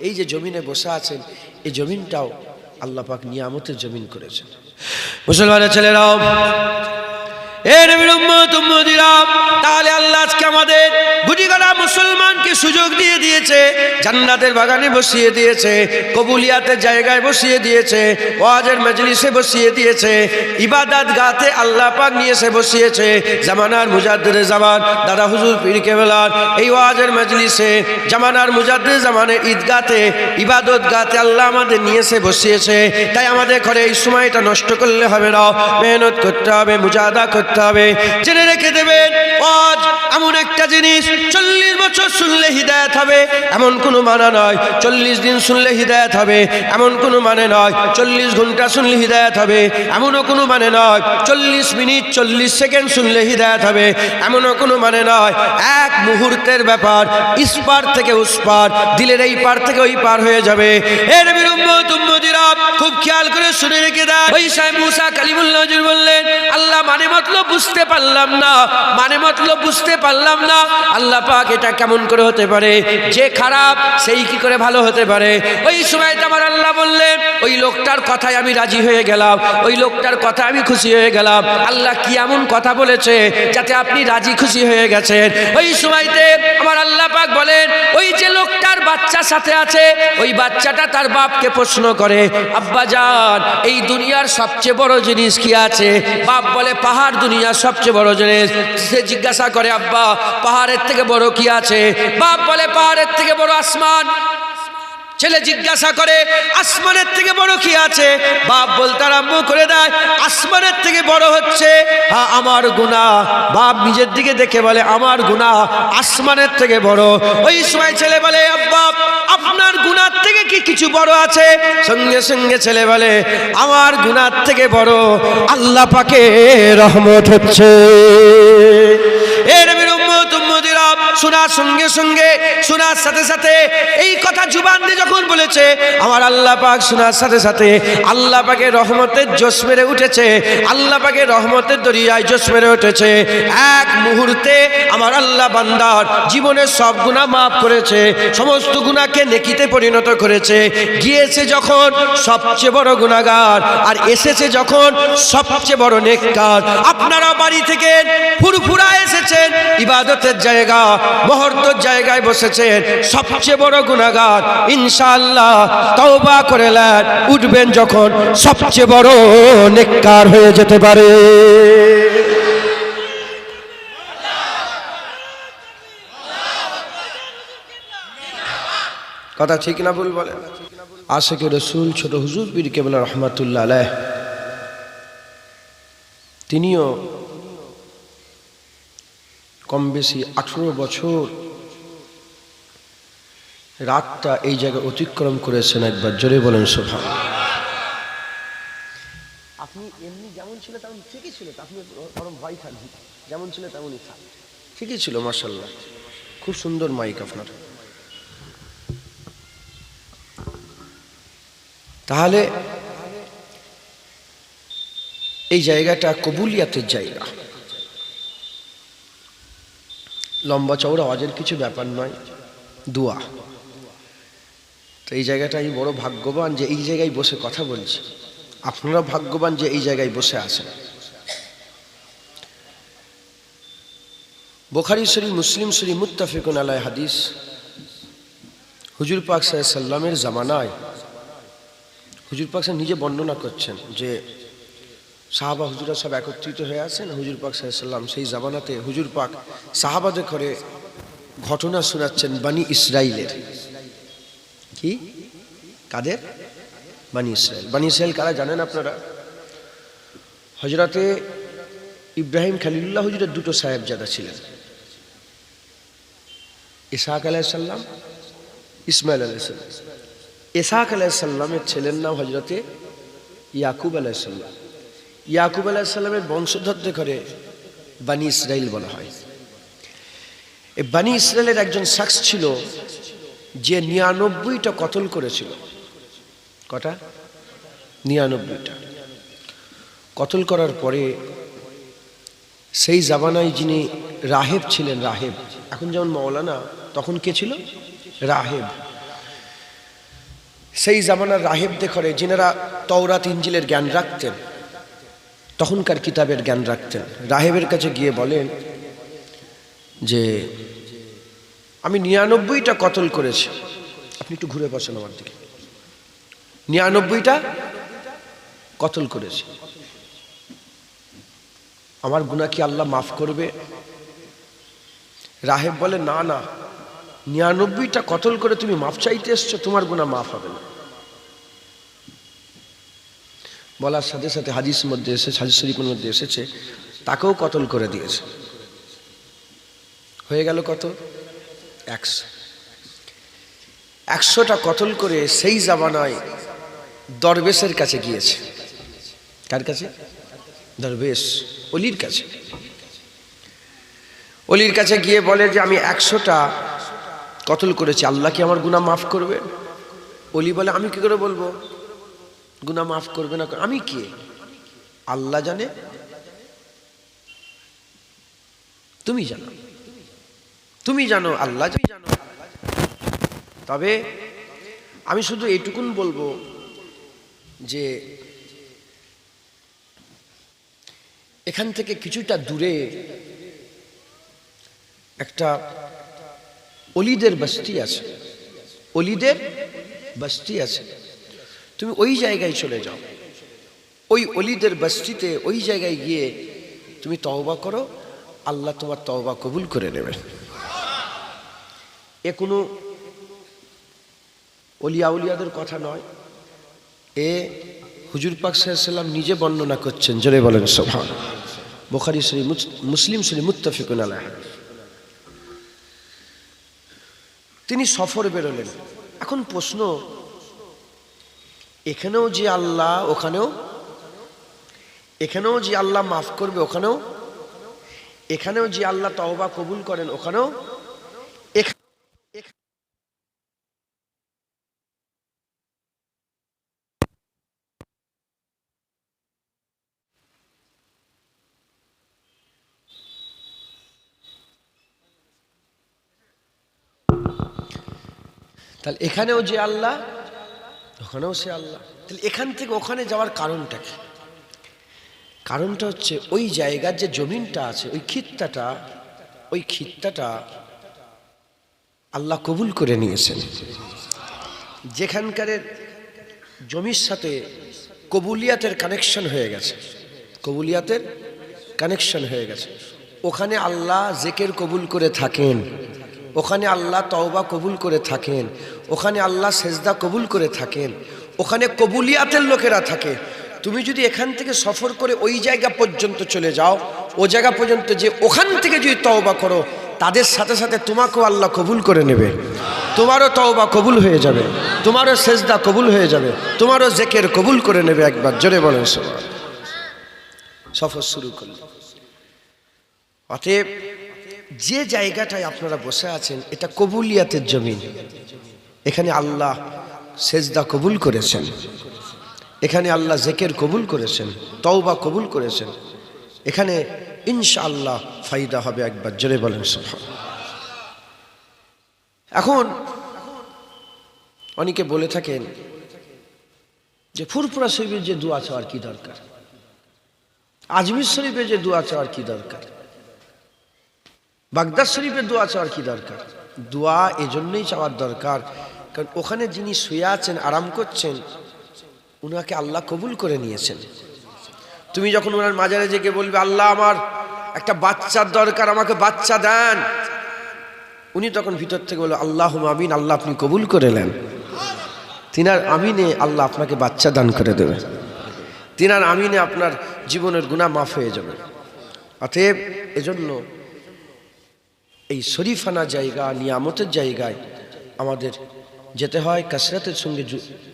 এই যে জমিনে বসে আছেন এই জমিনটাও আল্লাপাক নিয়ামতের জমিন করেছেন। মুসলমানের ছেলেরাও এ নবীর উম্মত, উম্মতিরা, তাহলে আল্লাহ আজকে আমাদের গুটি করা মুসলমানকে সুযোগ দিয়ে দিয়েছে, জান্নাতের বাগানে বসিয়ে দিয়েছে, কবুলিয়াতের জায়গায় বসিয়ে দিয়েছে, ওয়াজের মজলিসে বসিয়ে দিয়েছে, ইবাদত গাতে আল্লাহ পাক নিয়ে এসে বসিয়েছে, জামানার মুজাদ্দের জামান, দাদা হুজুর পীর কেবলার, এই ওয়াজের মজলিসে, জামানার মুজাদ্দের জামানে ঈদগাতে, ইবাদত গাতে আল্লাহ আমাদের নিয়ে এসে বসিয়েছে, তাই আমাদের ঘরে এই সময়টা নষ্ট করলে হবে না, মেহনত করতে হবে মুজাদা করতে হবে। জেনে রেখে দেবেন ওয়াজ এমন একটা জিনিস, চল্লিশ বছর শুনলে হিদায়ত হবে, এমন কোনো মানা নয়, চল্লিশ দিন শুনলে হিদায়ত হবে, এমন কোনো মানে নয়, চল্লিশ ঘণ্টা শুনলে হিদায়ত হবে, এমনও কোনো মানে নয়, চল্লিশ মিনিট, চল্লিশ সেকেন্ড শুনলে হিদায়ত হবে, এমনও কোনো মানে নয়। এক মুহূর্তের ব্যাপার ইস্পার থেকে উসপার দিলের এই পার থেকে ওই পার হয়ে যাবে। এর বিরম্বত উম্মতিরা, খুব খেয়াল করে শুনে রেখে দেয় ওই সাহেব মুসা কালিমুল্লাহ বললেন, আল্লাহ মানে মতলব বুঝতে পারলাম না মানে মতলব বুঝতে পারলাম না, আল্লাহ পাক এটা কেমন করে হতে পারে? যে খারাপ, সেই কি করে ভালো হতে পারে? ওই সময় আমার আল্লাহ বললেন, ওই লোকটার কথায় আমি রাজি হয়ে গেলাম, ওই লোকটার কথা আমি খুশি হয়ে গেলাম। আল্লাহ কি এমন কথা বলেছে যাতে আপনি রাজি খুশি হয়ে গেছেন? ওই সময়তে আমার আল্লাহ পাক বলেন, ওই যে লোকটার বাচ্চা সাথে আছে, ওই বাচ্চাটা তার বাপকে প্রশ্ন করে, আব্বা যান এই দুনিয়ার সবচেয়ে বড় জিনিস কি আছে? বাপ বলে, পাহাড় দুনিয়ার সবচেয়ে বড় জিনিস। সে জিজ্ঞাসা করে, আব্বা, পাহাড়ের থেকে বড় কি আছে? বাপ বলে, পাহাড়ের থেকে বড় আসমান। ছেলে জিজ্ঞাসা করে, আসমানের থেকে বড় কি আছে? বাপ বলতে আরম্ভ করে দেয়, আসমানের থেকে বড় হচ্ছে আমার গুণা বাপ নিজের দিকে দেখে বলে, আমার গুণা আসমানের থেকে বড়। ওই সময় ছেলে বলে, আব্বা, আপনার গুণার থেকে কি কিছু বড় আছে? সঙ্গে সঙ্গে ছেলে বলে, আমার গুণার থেকে বড় আল্লাহ পাকে রহমত হচ্ছে। এর শোনার সঙ্গে সঙ্গে, শোনার সাথে সাথে, এই কথা জুবান দিয়ে যখন বলেছে, আমার আল্লাহ পাক শোনার সাথে সাথে, আল্লাহ পাকের রহমতের জোশ মেরে উঠেছে, আল্লাহ পাকের রহমতের দরিয়ায় জোশ মেরে উঠেছে। এক মুহূর্তে আমার আল্লাহ বান্দার জীবনের সব গুণা মাফ করেছে, সমস্ত গুণাকে নেকিতে পরিণত করেছে। গিয়েছে যখন সবচেয়ে বড় গুণাগার আর এসেছে যখন সবচেয়ে বড় নেককার। আপনারা বাড়ি থেকে ফুরফুরা এসেছেন, ইবাদতের জায়গা মহর্তর জায়গায় বসেছেন। সবচেয়ে বড় গুণাগার ইনশাআল্লাহ, তওবা করে নেন। উঠবেন যখন সবচেয়ে বড় নেককার হয়ে যেতে পারে। কথা ঠিক না ভুল বলে? আশেকে রসুল, ছোট হুজুর পীর কেবল রহমাতুল্লাহ তিনিও কম বেশি আঠেরো বছর রাতটা এই জায়গায় অতিক্রম করেছেন একবার জোরে বলেন সোভা আপনি এমনি যেমন ছিল তেমন ঠিকই ছিল আপনি বরং ভয় খান। যেমন ছিল তেমনই খান। ঠিকই ছিল মার্শাল্লাহ খুব সুন্দর মাইক আপনার। তাহলে এই জায়গাটা কবুলিয়াতের জায়গা। লম্বা চওড়া আওয়াজের কিছু ব্যাপার নয়, দোয়া। তো এই জায়গাটা আমি বড় ভাগ্যবান যে এই জায়গায় বসে কথা বলছি। আপনারা ভাগ্যবান যে এই জায়গায় বসে আছেন। বোখারি শরীফ, মুসলিম শরীফ, মুত্তাফিকুন আলাই হাদিস, হুজুর পাক সাল্লামের জামানায়, হুজুর পাক সাহেব নিজে বর্ণনা করছেন যে সাহাবা হুজুরা সব একত্রিত হয়ে আছেন। হুজুর পাক সাল্লাম সেই জামানাতে হুজুর পাক সাহাবাদের করে ঘটনা শোনাচ্ছেন বানি ইসরাইলের। কি? কাদের? বানি ইসরায়েল বানি ইসরায়েল কারা জানেন আপনারা? হজরতে ইব্রাহিম খালিল্লাহ হুজুরের দুটো সাহেব সাহেবজাদা ছিলেন। ইসাহাক আলাইসাল্লাম ইসমাইল আলাইসাল্লাম ইসাহাক আলাইসাল্লামের ছেলের নাম হজরতে ইয়াকুব আলাইসাল্লাম ইয়াকুব আলাইসাল্লামের বংশধরদের করে বানি ইসরায়েল বলা হয়। এই বানি ইসরায়েলের একজন শাখস ছিল, যে নিরানব্বইটা কতল করেছিল। কটা? নিরানব্বইটা। কতল করার পরে সেই জামানায় যিনি রাহেব ছিলেন, রাহেব, এখন যেমন মৌলানা তখন কে ছিল? রাহেব। সেই জামানার রাহেবদের ঘরে, যিনারা তওরাত ইঞ্জিলের জ্ঞান রাখতেন তখনকার কিতাবের জ্ঞান রাখতেন। রাহেবের কাছে গিয়ে বলেন যে, আমি নিরানব্বইটা কতল করেছি। আপনি একটু ঘুরে বসেন আমার দিকে। নিরানব্বইটা কতল করেছি। আমার গুণা কি আল্লাহ মাফ করবে? রাহেব বলে, না না। নিরানব্বইটা কতল করে তুমি মাফ চাইতে এসছো, তোমার গুণা মাফ হবে না। বলার সাথে সাথে হাদিস মধ্যে এসেছে, হাদিস শরীফের মধ্যে এসেছে, তাকেও কতল করে দিয়েছে। হয়ে গেল কত একশো। একশোটা কতল করে সেই জামানায় দরবেশের কাছে গিয়েছে। কার কাছে? দরবেশ, অলির কাছে। অলির কাছে গিয়ে বলে যে, আমি একশোটা কতল করেছি, আল্লাহ কি আমার গুণা মাফ করবে অলি বলে, আমি কি করে বলব? গুনাহ মাফ করবে না আমি কে? আল্লাহ জানে? তুমি জানো। তুমি জানো, আল্লাহ জানো। তবে আমি শুধু এইটুকুন বলব যে এখান থেকে কিছুটা দূরে একটা অলিদের বস্তি আছে। অলিদের বস্তি আছে। তুমি ওই জায়গায় চলে যাও। ওই অলিদের বস্তিতে, ওই জায়গায় গিয়ে তুমি তওবা করো, আল্লাহ তোমার তওবা কবুল করে নেবেন। এ কোনো অলিয়া উলিয়াদের কথা নয়। এ হুজুর পাক সাল্লাম নিজে বর্ণনা করছেন, জোরে বলেন সোভান বোখারি শ্রী মুসলিম শ্রী মুত্তাফিকুন আলাহ তিনি সফর বেরোলেন। এখন প্রশ্ন এখানেও যে আল্লাহ, ওখানেও? এখানেও যে আল্লাহ মাফ করবে, ওখানেও? এখানেও যে আল্লাহ তওবা কবুল করেন, ওখানেও? তাহলে এখানেও যে আল্লাহ ওখানেও সে আল্লাহ। তাহলে এখান থেকে ওখানে যাওয়ার কারণটা কি? কারণটা হচ্ছে ওই জায়গার যে জমিনটা আছে, ওই খিত্তাটা ওই খিত্তাটা আল্লাহ কবুল করে নিয়েছেন। যেখানকারের জমির সাথে কবুলিয়াতের কানেকশন হয়ে গেছে। কবুলিয়াতের কানেকশন হয়ে গেছে। ওখানে আল্লাহ জেকের কবুল করে থাকেন। ওখানে আল্লাহ তওবা কবুল করে থাকেন, ওখানে আল্লাহ সেজদা কবুল করে থাকেন, ওখানে কবুলিয়াতের লোকেরা থাকে। তুমি যদি এখান থেকে সফর করে ওই জায়গা পর্যন্ত চলে যাও, ও জায়গা পর্যন্ত যে ওখান থেকে যদি তওবা করো, তাদের সাথে সাথে তোমাকেও আল্লাহ কবুল করে নেবে। তোমারও তওবা কবুল হয়ে যাবে, তোমারও সেজদা কবুল হয়ে যাবে, তোমারও জেকের কবুল করে নেবে একবার, জোরে বলেন সফর শুরু করল। অতএব যে জায়গাটায় আপনারা বসে আছেন, এটা কবুলিয়াতের জমিন। এখানে আল্লাহ সেজদা কবুল করেছেন। এখানে আল্লাহ জেকের কবুল করেছেন, তওবা কবুল করেছেন। এখানে ইনশাআল্লাহ ফায়দা হবে একবার, জোরে বলেন। এখন অনেকে বলে থাকেন যে ফুরফুরা শরীফের যে দোয়া চাওয়ার কি দরকার? আজমির শরীফের যে দোয়া চাওয়ার কি দরকার? বাগদাদ শরীফের দোয়া চাওয়ার কি দরকার? দোয়া এজন্যই চাওয়ার দরকার। কারণ ওখানে যিনি শুয়ে আছেন, আরাম করছেন, উনাকে আল্লাহ কবুল করে নিয়েছেন। তুমি যখন ওনার মাজারে জেগে বলবে, আল্লাহ, আমার একটা বাচ্চার দরকার, আমাকে বাচ্চা দেন। উনি তখন ভিতর থেকে বলল আল্লাহ আমিন, আল্লাহ আপনি কবুল করে নেন। তিনার আমিনে আল্লাহ আপনাকে বাচ্চা দান করে দেবে। তিনার আমিনে আপনার জীবনের গুণা মাফ হয়ে যাবে। অতএব এজন্য এই শরীফানা জায়গা, নিয়ামতের জায়গায় আমাদের যেতে হয়, কাসরাতের সঙ্গে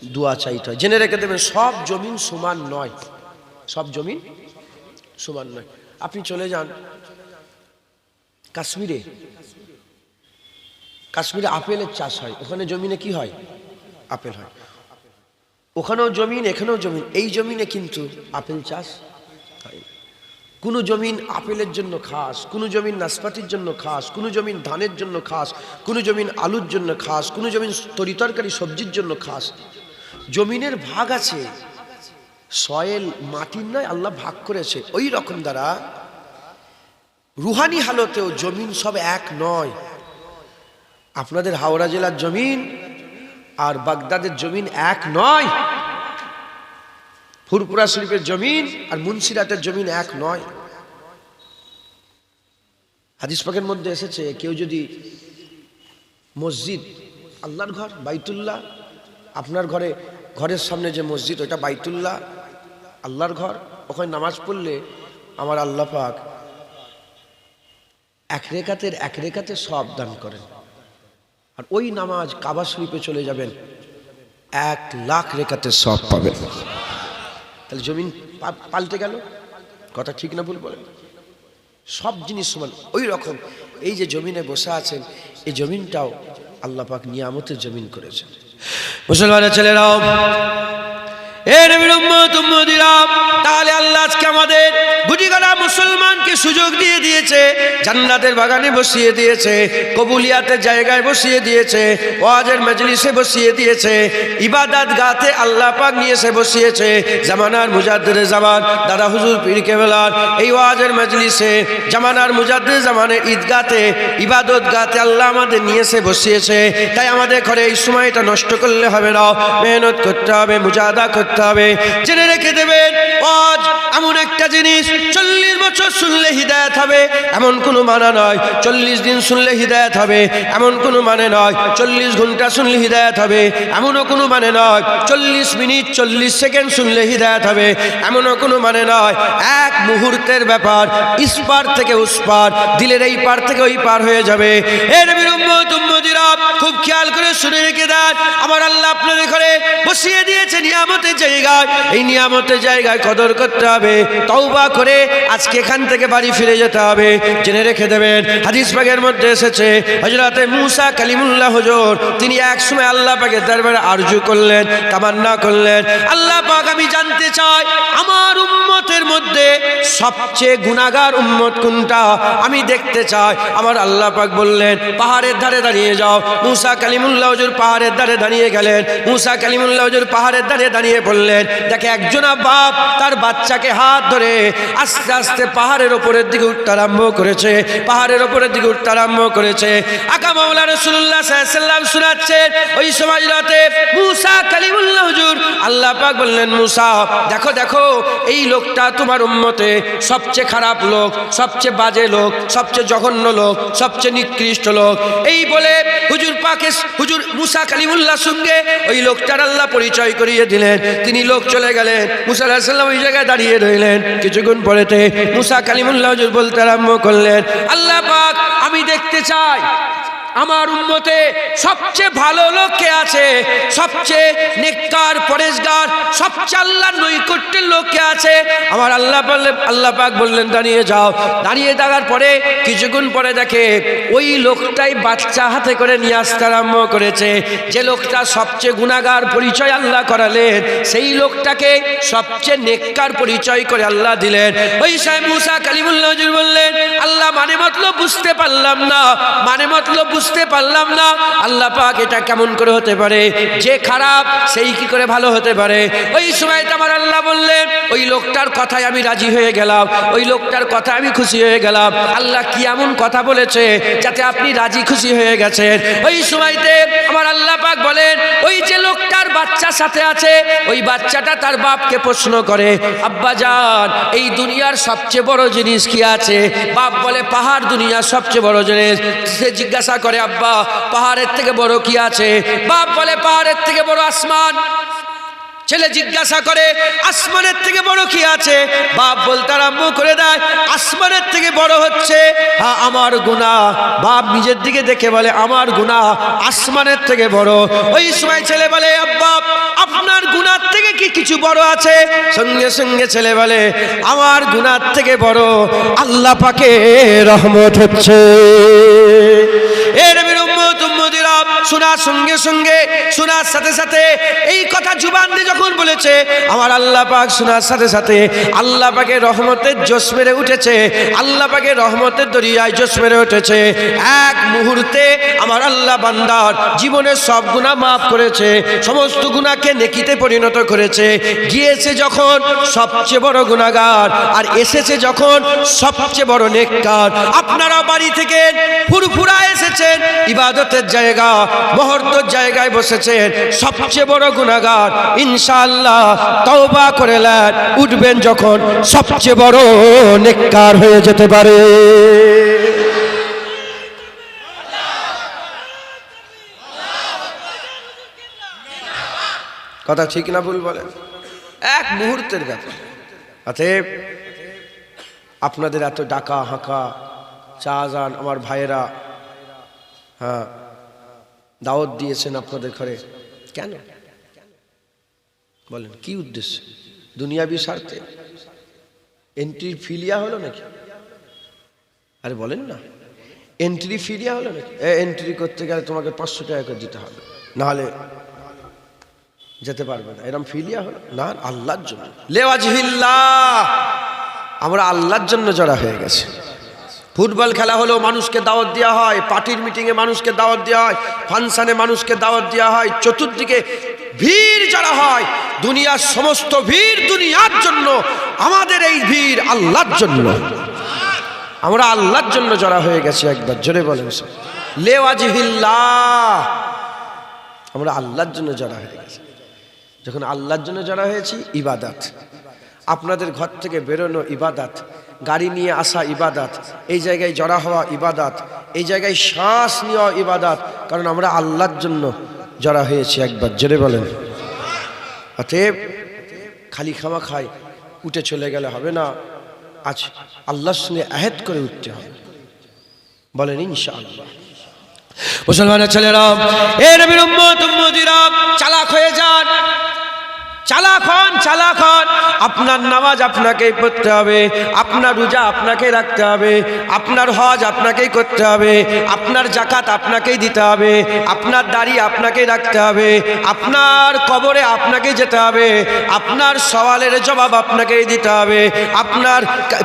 দোয়া চাইতে হয়। জেনে রেখে দেবেন, সব জমিন সমান নয়। সব জমিন সমান নয়। আপনি চলে যান কাশ্মীরে। কাশ্মীরে আপেলের চাষ হয়। ওখানে জমিনে কি হয়? আপেল হয়। ওখানেও জমিন, এখানেও জমিন। এই জমিনে কিন্তু আপেল চাষ। কোনো জমিন আপেলের জন্য খাস, কোনো জমিন নাশপাতির জন্য খাস, কোনো জমিন ধানের জন্য খাস, কোনো জমিন আলুর জন্য খাস, কোনো জমিন তরিতরকারি সবজির জন্য খাস। জমিনের ভাগ আছে, সয়েল মাটির নয়, আল্লাহ ভাগ করেছে। ওই রকম দ্বারা রুহানি হালতেও জমিন সব এক নয়। আপনাদের হাওড়া জেলার জমিন আর বাগদাদের জমিন এক নয়। ফুরপুরা শরীফের জমিন আর মুন্সিরাতের জমিন এক নয়। হাদিস পাকের মধ্যে এসেছে, কেউ যদি মসজিদ, আল্লাহর ঘর, বাইতুল্লাহ, আপনার ঘরে, ঘরের সামনে যে মসজিদ ওটা বাইতুল্লাহ, আল্লাহর ঘর, ওখানে নামাজ পড়লে আমার আল্লাহ পাক এক রেখাতের এক রেখাতে সব দান করেন। আর ওই নামাজ কাবা শরীফে চলে যাবেন, এক লাখ রেখাতে সব পাবেন। তাহলে জমিন পাল্টে গেল? কথা ঠিক না ভুল বলেন? সব জিনিস সমান, ওই রকম। এই যে জমিনে বসে আছেন, এই জমিনটাও আল্লাপাক নিয়ামতের জমিন করেছেন। মুসলমানের ছেলেরাও তাহলে আল্লাহ আজকে আমাদের মুসলমানকে সুযোগ দিয়ে দিয়েছে বাগানে বসিয়ে দিয়েছে জায়গায় বসিয়ে দিয়েছে, ওয়াজের বসিয়ে দিয়েছে, ইবাদত গাতে আল্লাহ পাক নিয়ে এসে বসিয়েছে, জামানার মুজাদ্দের জামান, দাদা হুজুর পীর এই ওয়াজের মজলিসে, জামানার মুজাদ্দের জামানের ঈদগাতে, ইবাদত গাতে আল্লাহ আমাদের নিয়ে এসে বসিয়েছে। তাই আমাদের ঘরে এই সময়টা নষ্ট করলে হবে না। মেহনত করতে হবে, মুজাদা করতে হবে। জেনে রেখে দেবেন, আজ এমন একটা জিনিস, চল্লিশ বছর শুনলে হিদায়ত হবে, এমন কোনো মানে নয়, চল্লিশ দিন শুনলে হিদায়ত হবে, এমন কোনো মানে নয়, চল্লিশ ঘণ্টা শুনলে হিদায়ত হবে, এমনও কোনো মানে নয়, চল্লিশ মিনিট, চল্লিশ সেকেন্ড শুনলে হিদায়ত হবে, এমনও কোনো মানে নয়। এক মুহূর্তের ব্যাপার ইস্পার থেকে উস্পার দিলের এই পার থেকে ওই পার হয়ে যাবে। এর বিরম্বত উম্মতিরা খুব খেয়াল করে শুনে রেখে দেন। আমার আল্লাহ আপনাদের ঘরে বসিয়ে দিয়েছে নিয়ামতের জায়গায়, এই নিয়ামতের জায়গায় কদর করতে হবে, তওবা করে আজকে এখান থেকে বাড়ি ফিরে যেতে হবে, জেনে রেখে দেবেন। হাদিস পাকের মধ্যে এসেছে হজরতে মুসা কালিমুল্লাহ হুজুর, তিনি এক সময় আল্লাহ পাকের দরবারে আরজু করলেন, তামান্না করলেন। আল্লাহ পাক, আমি জানতে চাই, আমার উম্মতের মধ্যে সবচেয়ে গুনাহগার উম্মত কোনটা? আমি দেখতে চাই। আমার আল্লাহ পাক বললেন, পাহাড়ের ধারে দাঁড়িয়ে যাও। মুসা কালিমুল্লাহ হুজুর পাহাড়ের ধারে দাঁড়িয়ে গেলেন। মুসা কালিমুল্লাহ হুজুর পাহাড়ের ধারে দাঁড়িয়ে পড়লেন দেখে একজনা বাপ তার বাচ্চাকে হাত ধরে আস্তে আস্তে পাহাড়ের ওপরের দিকে উঠতে আরম্ভ করেছে। পাহাড়ের ওপরের দিকে উঠতে আরম্ভ করেছে। আকা মামলা রসুল্লাহ সাল্লাম শোনাচ্ছেন, ওই সময় রাতে মুসা কালিমুল্লাহ হুজুর, আল্লাহ পাক বললেন, মুসা, দেখো দেখো, এই লোকটা তোমার উম্মতে সবচেয়ে খারাপ লোক, সবচেয়ে বাজে লোক, সবচেয়ে জঘন্য লোক, সবচেয়ে নিকৃষ্ট লোক। এই বলে হুজুর পাকে, হুজুর মুসা কালিমুল্লাহ সঙ্গে ওই লোকটার আল্লাহ পরিচয় করিয়ে দিলেন। তিনি লোক চলে গেলেন। মুসা আলাহিসাল্লাম ওই জায়গায় দাঁড়িয়ে রইলেন। কিছুক্ষণ পরেতে মুসা কালিমুল্লাহ বলতে আরম্ভ করলেন, আল্লাহ পাক, আমি দেখতে চাই। আমার উন্মতে সবচেয়ে ভালো লোক কে আছে? সবচেয়ে নেককার, পরেশগার, সবচেয়ে আল্লাহ নৈকট্যের লোক কে আছে? আমার আল্লাহ আল্লাহ পাক বললেন, দাঁড়িয়ে যাও। দাঁড়িয়ে থাকার পরে কিছুক্ষণ পরে দেখে ওই লোকটাই বাচ্চা হাতে করে নিয়ে আসতে আরম্ভ করেছে। যে লোকটা সবচেয়ে গুণাগার পরিচয় আল্লাহ করালেন, সেই লোকটাকে সবচেয়ে নেককার পরিচয় করে আল্লাহ দিলেন। ওই সাহেব মুসা কালিমুল্লাহ বললেন, আল্লাহ মানে মতলব বুঝতে পারলাম না। মানে মতলব বুঝতে পারলাম না। আল্লাহ পাক এটা কেমন করে হতে পারে? যে খারাপ, সেই কি করে ভালো হতে পারে? ওই সময় আমার আল্লাহ বললেন, ওই লোকটার কথায় আমি রাজি হয়ে গেলাম, ওই লোকটার কথা আমি খুশি হয়ে গেলাম। আল্লাহ কি এমন কথা বলেছে যাতে আপনি রাজি খুশি হয়ে গেছেন? ওই সময়তে আমার আল্লাহ পাক বলেন, ওই যে লোকটার বাচ্চা সাথে আছে, ওই বাচ্চাটা তার বাপকে প্রশ্ন করে, আব্বা যান এই দুনিয়ার সবচেয়ে বড় জিনিস কি আছে? বাপ বলে, পাহাড় দুনিয়ার সবচেয়ে বড় জিনিস। সে জিজ্ঞাসা করে আব্বা পাহাড়ের থেকে বড় কি আছে? বাপ বলে পাহাড়ের থেকে বড় আসমান। ছেলে জিজ্ঞাসা করে, আসমানের থেকে বড় কি আছে? বাপ বলতে আরম্ভ করে দেয়, আসমানের থেকে বড় হচ্ছে আমার গুণা বাপ নিজের দিকে দেখে বলে, আমার গুণা আসমানের থেকে বড়। ওই সময় ছেলে বলে, আব্বা, আপনার গুণার থেকে কি কিছু বড় আছে? সঙ্গে সঙ্গে ছেলে বলে, আমার গুণার থেকে বড় আল্লাহ পাকে রহমত হচ্ছে। এর শোনার সঙ্গে সঙ্গে, শোনার সাথে সাথে, এই কথা জুবান দিয়ে যখন বলেছে, আমার আল্লাহ পাক শোনার সাথে সাথে, আল্লাহ পাকের রহমতের জোশ মেরে উঠেছে, আল্লাহ পাকের রহমতের দরিয়ায় জোশ মেরে উঠেছে। এক মুহূর্তে আমার আল্লাহ বান্দার জীবনের সব গুণা মাফ করেছে, সমস্ত গুণাকে নেকিতে পরিণত করেছে। গিয়েছে যখন সবচেয়ে বড় গুণাগার আর এসেছে যখন সবচেয়ে বড় নেককার। আপনারা বাড়ি থেকে ফুরফুরা এসেছেন, ইবাদতের জায়গা মহর্তর জায়গায় বসেছেন। সবচেয়ে বড় গুণাগার ইনশাআল্লাহ, তওবা করেলেন উঠবেন যখন সবচেয়ে বড় নেককার হয়ে যেতে পারে। কথা ঠিক না ভুল বলেন? এক মুহূর্তের ব্যাপার। অতএব, আপনাদের এত ডাকা হাঁকা চা যান আমার ভাইয়েরা হ্যাঁ দাওয়াত দিয়েছেন আপনাদের ঘরে। কেন? বলেন, কি উদ্দেশ্য? দুনিয়াবি স্বার্থে? এন্ট্রি ফিলিয়া হলো নাকি? আরে বলেন না। এন্ট্রি ফিলিয়া হলো নাকি? এন্ট্রি করতে গেলে তোমাকে পাঁচশো টাকা করে দিতে হবে। নাহলে যেতে পারবে না। এরম ফিলিয়া হলো? না, আল্লাহর জন্য। লেওয়াজহিল্লাহ! আমরা আল্লাহর জন্য জড়া হয়ে গেছে। ফুটবল খেলা হলেও মানুষকে দাওয়াত দেওয়া হয়, পার্টির মিটিংয়ে মানুষকে দাওয়াত দেওয়া হয়, ফাংশানে মানুষকে দাওয়াত দেওয়া হয়, চতুর্দিকে ভিড় যারা হয়। দুনিয়ার সমস্ত ভিড় দুনিয়ার জন্য, আমাদের এই ভিড় আল্লাহর জন্য। আমরা আল্লাহর জন্য জড়া হয়ে গেছি একবার, জোরে বলেন লেওয়াজহিল্লাহ। আমরা আল্লাহর জন্য জড়া হয়ে গেছি। যখন আল্লাহর জন্য জড়া হয়েছি, ইবাদাত। আপনাদের ঘর থেকে বেরোনো ইবাদাত। গাড়ি নিয়ে আসা ইবাদাত, এই জায়গায় জড়া হওয়া ইবাদাত, এই জায়গায় শ্বাস নেওয়া ইবাদাত, কারণ আমরা আল্লাহর জন্য জড়া হয়েছি একবার, জোরে বলেন। অতএব খালি খামা খাই উঠে চলে গেলে হবে না, আজ আল্লাহর সঙ্গে আহেদ করে উঠতে হবে। বলেন, ইনশাআল্লাহ। মুসলমানের ছেলেরা, এ উম্মতিরা চালাক হয়ে যান। চালাক হন আপনার নামাজ আপনাকেই পড়তে হবে আপনার রোজা আপনাকে রাখতে হবে আপনার হজ আপনাকেই করতে হবে আপনার জাকাত আপনাকেই দিতে হবে আপনার দাড়ি আপনাকেই রাখতে হবে আপনার কবরে আপনাকেই যেতে হবে আপনার সওয়ালের জবাব আপনাকেই দিতে হবে আপনার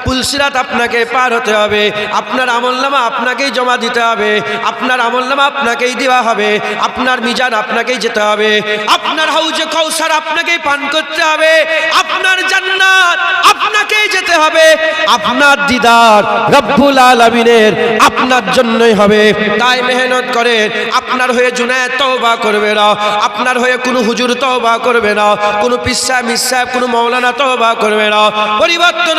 পুলসিরাত আপনাকে পার হতে হবে আপনার আমলনামা আপনাকেই জমা দিতে হবে আপনার আমলনামা আপনাকেই দেওয়া হবে আপনার মিজান আপনাকেই যেতে হবে আপনার হাউজে কৌসার আপনাকেই পান করতে হবে। আপনার জান্নাত আপনাকেই যেতে হবে। আপনার দিদার রব্বুল আলামিনের আপনার জন্যই হবে। তাই মেহনত করেন। আপনার হয়ে জুনায়েদ তওবা করবে না। আপনার হয়ে কোনো হুজুর তওবা করবে না। কোনো পিসা, মিসা, কোনো মৌলানা তওবা করবে না। পরিবর্তন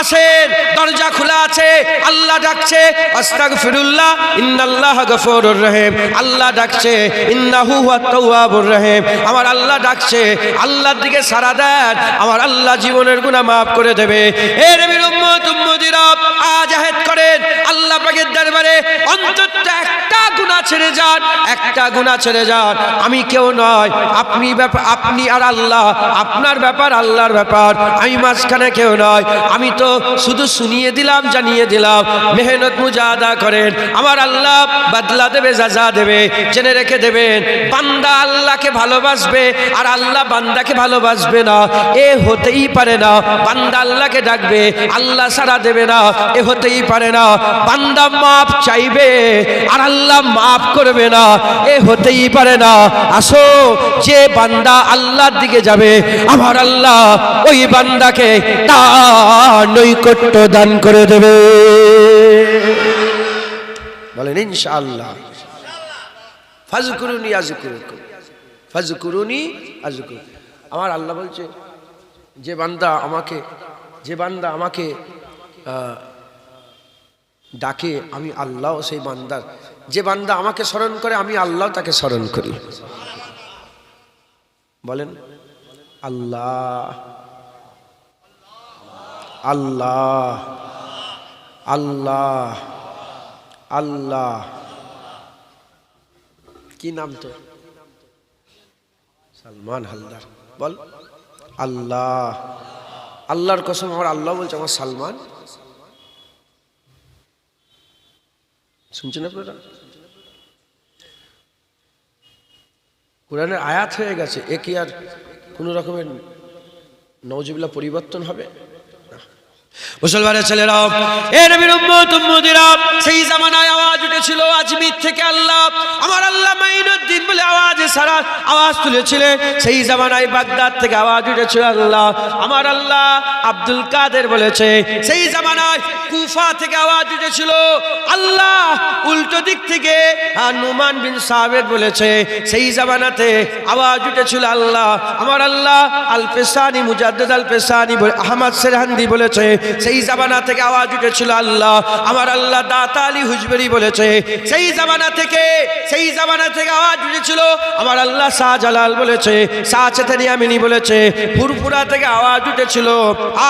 আসেন। দরজা খোলা আছে। আল্লাহ ডাকছে। আস্তাগফিরুল্লাহ। ইন্নাল্লাহ গফুরুর রহিম। আল্লাহ ডাকছে। ইন্নাহু হুয়াত তাওয়াবুর রহিম। আমার আল্লাহ ডাকছে। আল্লাহর দিকে সারা দেন, আমার আল্লাহ জীবনের গুনাহ মাফ করে দেবে। এ নবীর উম্মত, উম্মতিরা, আজ করেন, আল্লাহ পাকের দরবারে অন্তত একটা গুনাহ ছেড়ে যান, একটা গুনাহ ছেড়ে যান। আমি কেউ নয়, আপনি ব্যাপার আপনি আর আল্লাহ, আপনার ব্যাপার আল্লাহর ব্যাপার, আমি মাঝখানে কেউ নয়। আমি তো শুধু শুনিয়ে দিলাম, জানিয়ে দিলাম, মেহনত মুজাদা করেন। আমার আল্লাহ বদলা দেবে যাজা দেবে, জেনে রেখে দেবেন। বান্দা আল্লাহকে ভালোবাসবে, আর আল্লাহ বান্দাকে ভালোবাসবে না, এ হতেই পারে না, বান্দা আল্লাহকে ডাকবে, আল্লাহ সারা দেবে না, এ হতেই পারে না, বান্দা মাপ চাইবে আর আল্লাহ মাফ করবে না, এ হতেই পারে না। আসো, যে বান্দা আল্লাহর দিকে যাবে, আমার আল্লাহ ওই বান্দাকে তার নৈকট্য দান করে দেবে। বলেন, ইনশাআল্লাহ। ফাজকুরুনি আজকুরুকুম ফাজকুরুনি আজকুর আমার আল্লাহ বলছে, যে বান্দা আমাকে, যে বান্দা আমাকে ডাকে, আমি আল্লাহ সেই বান্দার। যে বান্দা আমাকে স্মরণ করে, আমি আল্লাহ তাকে স্মরণ করি। বলেন, আল্লাহ আল্লাহ আল্লাহ আল্লাহ। কি নাম তো সালমান হালদার। বল। আল্লাহ। আল্লাহর কসম আমার আল্লাহ বলছে, আমার সালমান। শুনছেন আপনারা? কোরআনের আয়াত হয়ে গেছে, এ কি আর কোনো রকমের নওজবিল্লা পরিবর্তন হবে? মুসলমানের উম্মতিরা, সেই জামানায় আওয়াজ উঠেছিল, আজমির থেকে আল্লাহ, আমার আল্লাহ সারা আওয়াজ তুলেছিলেন, সেই জামানায় বাগদাদ থেকে আওয়াজ উঠেছিল আল্লাহ। আমার আল্লাহ আব্দুল কাদের বলেছে, সেই জামানায় কুফা থেকে আওয়াজ উঠেছিল। আল্লাহ উল্টো দিক থেকে নুমান বিন সাহেদ বলেছে, সেই জামানাতে আওয়াজ উঠেছিল আল্লাহ। আমার আল্লাহ আল পেসানি মুজাদ্দেদ আল আহমদ সেরহান্দি বলেছে, সেই জামানা থেকে আওয়াজ উঠেছিল আল্লাহ। আমার আল্লাহ দাতা আলী হুজবেরি বলেছে, সেই জামানা থেকে, সেই জামানা থেকে আওয়াজ উঠেছিল আমার আল্লাহ শাহজালাল বলেছে, শাহ চেতানিয়ামিনী বলেছে, ফুরফুরা থেকে আওয়াজ উঠেছিল।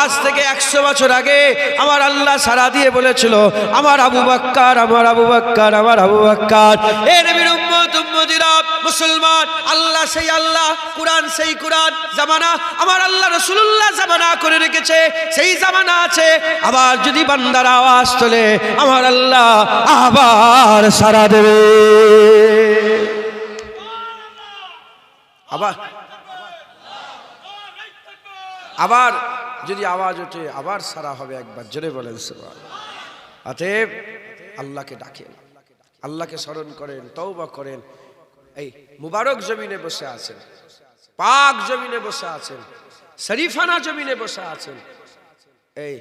আজ থেকে একশো বছর আগে আমার আল্লাহ সারা দিয়ে বলেছিল, আমার আবু বাক্কার, আমার আবু বাক্কার, আমার আবু বাক্কার। এ নবীর মুসলমান, আল্লাহ সেই আল্লাহ সেই জামানা, আমার আল্লাহ জামানা করে রেখেছে, সেই জামানা আছে। আবার যদি বান্দার আওয়াজ তোলে, আমার আল্লাহ আবার সারা দেবে। আবার আবার যদি আওয়াজ ওঠে আবার সারা হবে একবার জোরে বলেন অতএব আল্লাহকে ডাকেন আল্লাহকে স্মরণ করেন তওবা করেন। এই মুবারক জমিনে বসে আছেন পাক জমিনে বসে আছেন শরীফানা জমিনে বসে আছেন। এই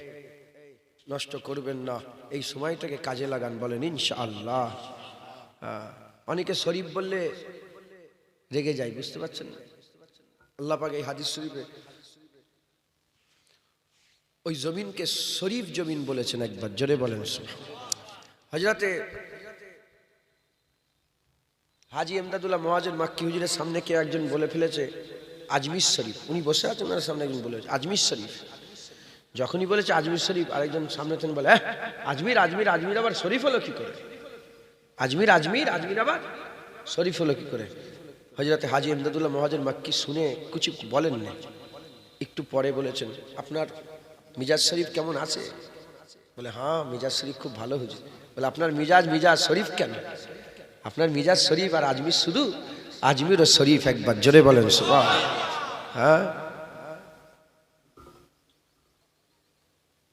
নষ্ট করবেন না এই সময়টাকে কাজে লাগান বলেন ইনশাআল্লাহ। হ্যাঁ, অনেকে শরীফ বললে রেগে যায় বুঝতে পারছেন না? আল্লাহ পাক এই হাদিস শরীফে ওই জমিনকে শরীফ জমিন বলেছেন একবার জোরে বলেন হজরতে হাজি এমদাদুল্লাহ মহাজের মাক্কি হুজুরের সামনে কেউ একজন বলে ফেলেছে আজমির শরীফ। উনি বসে আছেন ওনার সামনে একজন বলেছে আজমির শরীফ। যখনই বলেছে আজমির শরীফ আরেকজন সামনে থেকে বলে "হ্যাঁ, আজমির আজমির আজমির আবার শরীফ হলো কি করে? আজমির আজমির আজমির আবার শরীফ হলো কি করে? হজরতে হাজি এমদাদুল্লাহ মহাজের মাক্কি শুনে কিছু বলেন না একটু পরে বলেছেন, আপনার মিজাজ শরীফ কেমন আছে? বলে হ্যাঁ মিজাজ শরীফ খুব ভালো হয়েছে। বলে, আপনার মিজাজ মিজাজ শরীফ কেন? আপনার মিজাজ শরীফ আর আজমির শুধু আজমির ও শরীফ একবার। জোরে বলেন হ্যাঁ।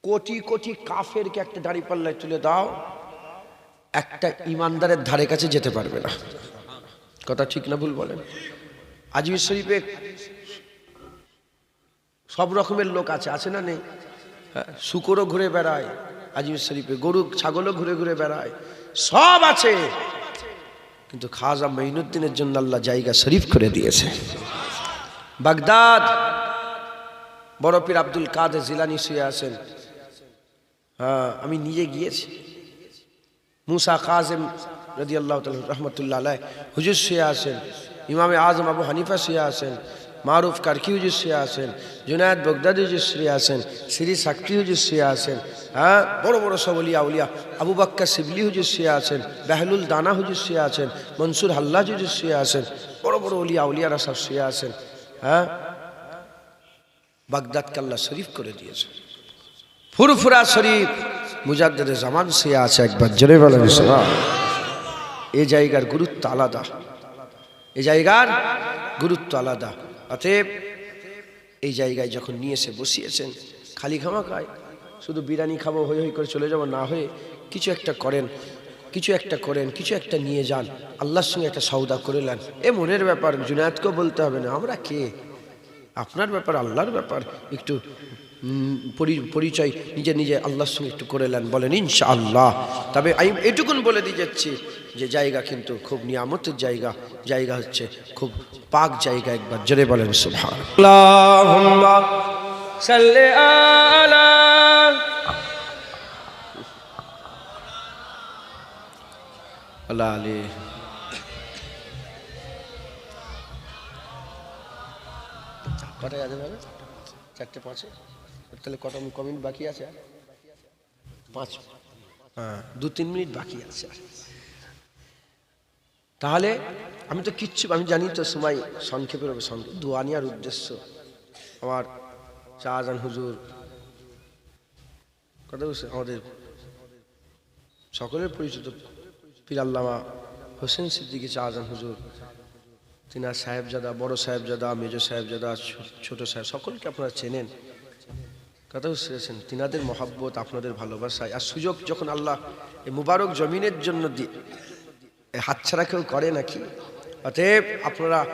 কোটি কোটি কাফেরকে একটা দাড়ি পাল্লায় তুলে দাও, একটা ইমানদারের ধারে কাছে যেতে পারবে না। কথা ঠিক না ভুল বলেন। আজমির শরীফে সব রকমের লোক আছে আছে না নেই? হ্যাঁ, শুকরও ঘুরে বেড়ায় আজমির শরীফে গরু ছাগলও ঘুরে ঘুরে বেড়ায় সব আছে। কিন্তু খাজা মঈনুদ্দিনের জন্য আল্লাহ জায়গা শরীফ করে দিয়েছে। বাগদাদ বড় পীর আব্দুল কাদের জিলানি শুয়ে আছেন। হ্যাঁ আমি নিজে গিয়েছি। মুসা কাজেম রদি আল্লাহ রহমতুল্লাহ আলাই হুজুর শুয়ে আছেন ইমামে আজম আবু হানিফা শুয়ে আছেন মারুফ কারকি হুজুর শুয়ে আছেন জুনায়দ বগদাদি হুজুর শুয়ে আছেন শ্রী সাক্ষী হুজুর শুয়ে আছেন হ্যাঁ বড় বড় সব উলিয়া উলিয়া, আবু বাক্কা শিবলি হুজুর শুয়ে আছেন বেহলুল দানা হুজুর শুয়ে আছেন মনসুর হাল্লাজ হুজুর শুয়ে আছেন বড় বড় উলিয়া উলিয়ারা সব শুয়ে আছেন হ্যাঁ বাগদাদকে আল্লাহ শরীফ করে দিয়েছে। ফুরফুরা শরীফ মুজাদ্দের জামান শুয়ে আছে একবার, জোরে বলেন সবাই এ জায়গার গুরুত্ব আলাদা। এ জায়গার গুরুত্ব আলাদা। অতএব এই জায়গায় যখন নিয়ে এসে বসিয়েছেন, খালি খামা খায় শুধু বিরিয়ানি খাব, হই হই করে চলে যাব, না হয়ে কিছু একটা করেন, কিছু একটা করেন, কিছু একটা নিয়ে যান, আল্লাহর সঙ্গে একটা সৌদা করে নেন। এ মনের ব্যাপার, জুনায়দকেও বলতে হবে না, আমরা কে? আপনার ব্যাপার, আল্লাহর ব্যাপার, একটু পরি- পরিচয় নিজে নিজে আল্লাহর সঙ্গে একটু করে নেন, বলেন ইনশা আল্লাহ তবে আমি এটুকুন বলে দিয়ে যাচ্ছি যে জায়গা কিন্তু খুব নিয়ামতের জায়গা জায়গা হচ্ছে খুব পাক জায়গা একবার জোরে বলেন আল্লাহ আলী কটায় চারটে পাঁচে? তাহলে কটা বাকি আছে? পাঁচ। হ্যাঁ দু তিন মিনিট বাকি আছে আর। তাহলে আমি তো কিচ্ছু, আমি জানি তো সময় সংক্ষেপের হবে সংক্ষেপ দোয়া উদ্দেশ্য। আমার শাহজাহান হুজুর, কথা বুঝছে আমাদের সকলের পরিচিত পীর আল্লামা হোসেন সিদ্দিকী শাহজাহান হুজুর। তিনার সাহেবজাদা, বড় সাহেবজাদা, মেজো সাহেবজাদা ছোট সাহেব, সকলকে আপনারা চেনেন। কথা বুঝতে পেরেছেন তিনাদের মহাব্বত, আপনাদের ভালোবাসায়। আর সুযোগ যখন আল্লাহ এই মুবারক জমিনের জন্য দি এ হাতছাড়া কেউ করে নাকি? অতএব আপনারা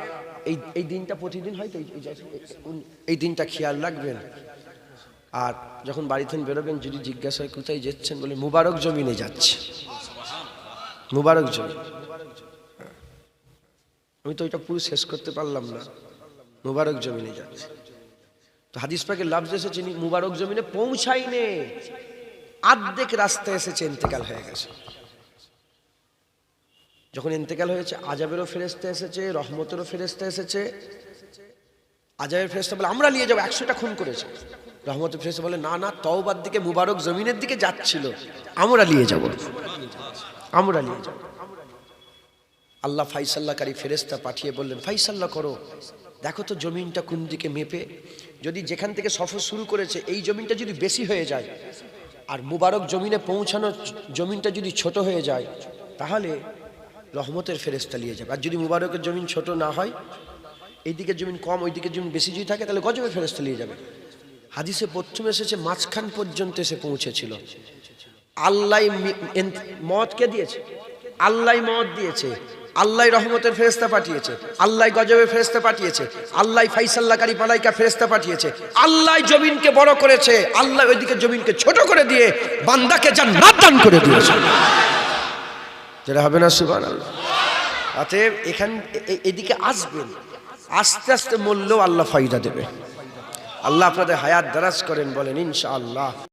এই এই দিনটা প্রতিদিন হয়তো এই- দিনটা খেয়াল রাখবেন। আর যখন বাড়ি থেকে বেরোবেন, যদি জিজ্ঞাসা কোথায় যাচ্ছেন বলে, মুবারক জমিনে যাচ্ছে। মুবারক জমিন আমি তো ওইটা পুরো শেষ করতে পারলাম না। মুবারক জমিনে যাচ্ছে। তো হাদিস পাকে লাভ এসেছে নি মুবারক জমিনে পৌঁছাইনে আর্ধেক রাস্তায় এসেছে ইন্তেকাল হয়ে গেছে। যখন ইন্তেকাল হয়েছে আজাবেরও ফেরেস্তা এসেছে, রহমতেরও ফেরেস্তা এসেছে। আজাবের ফেরেস্তা বলে, আমরা নিয়ে যাব, একশোটা খুন করেছে। রহমতের ফেরেস্তা বলে, না না, তওবার দিকে, মুবারক জমিনের দিকে যাচ্ছিল। আমরা নিয়ে যাব। আমরা নিয়ে যাব। আল্লাহ ফাইসাল্লাহকারী ফেরেস্তা পাঠিয়ে বললেন ফাইসাল্লাহ করো। দেখো তো জমিনটা কোন দিকে মেপে। যদি যেখান থেকে সফর শুরু করেছে, এই জমিনটা যদি বেশি হয়ে যায়, আর মুবারক জমিনে পৌঁছানো জমিনটা যদি ছোট হয়ে যায়, তাহলে রহমতের ফেরেস্তা নিয়ে যাবে। আর যদি মুবারকের জমিন ছোট না হয় এই দিকের জমিন কম ওই দিকের জমিন বেশি যদি থাকে, তাহলে গজবের ফেরেস্তা নিয়ে যাবে। হাদিসে প্রথমে এসেছে মাঝখান পর্যন্ত এসে পৌঁছেছিল। আল্লাহ মদ কে দিয়েছে? আল্লাহ মদ দিয়েছে। আল্লাহ রহমতের ফেরেস্তা পাঠিয়েছে। আল্লাহ গজবের ফেরেস্তা পাঠিয়েছে। আল্লাহ ফাইসাল্লাকারী পালাইকা ফেরেস্তা পাঠিয়েছে। আল্লাহ জমিনকে বড় করেছে। আল্লাহ ওইদিকে জমিনকে ছোট করে দিয়ে বান্দাকে জান্নাত দান করে দিয়েছে। যেটা হবে না সুবান আল্লাহ অতএব এখান এদিকে আসবেন। আস্তে আস্তে মূল্য আল্লাহ ফাইদা দেবে। আল্লাহ আপনাদের হায়াত দারাজ করেন বলেন, ইনশাআল্লাহ।